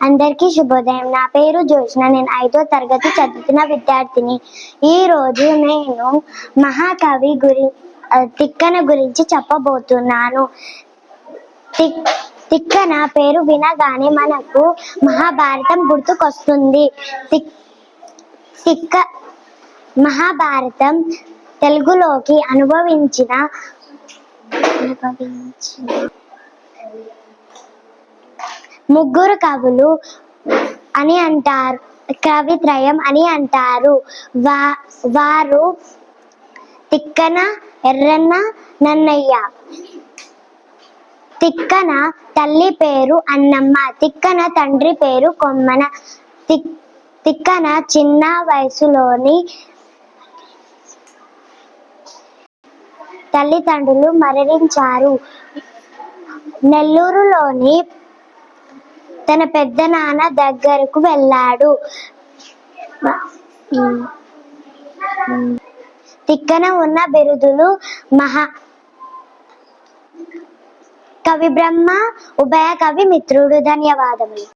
అందరికీ శుభోదయం. నా పేరు జోష్న నేను ఐదో తరగతి చదువుతున్న విద్యార్థిని. ఈ రోజు నేను మహాకవి గురి తిక్కన గురించి చెప్పబోతున్నాను. తిక్ తిక్కన పేరు వినగానే మనకు మహాభారతం గుర్తుకొస్తుంది. తిక్ తిక్క మహాభారతం తెలుగులోకి అనుభవించిన అనుభవించిన ముగ్గురు కవులు అని అంటారు. కవిత్రయం అని అంటారు. వా వారు తిక్కన ఎర్రన్న నన్నయ్య. తిక్కన తల్లి పేరు అన్నమ్మ. తిక్కన తండ్రి పేరు కొమ్మన. తిక్ తిక్కన చిన్న వయసులోని తల్లిదండ్రులు మరణించారు. నెల్లూరులోని తన పెద్ద నాన్న దగ్గరకు వెళ్ళాడు. తిక్కన ఉన్న బిరుదులు మహా కవి బ్రహ్మ ఉభయ కవి మిత్రుడు. ధన్యవాదములు.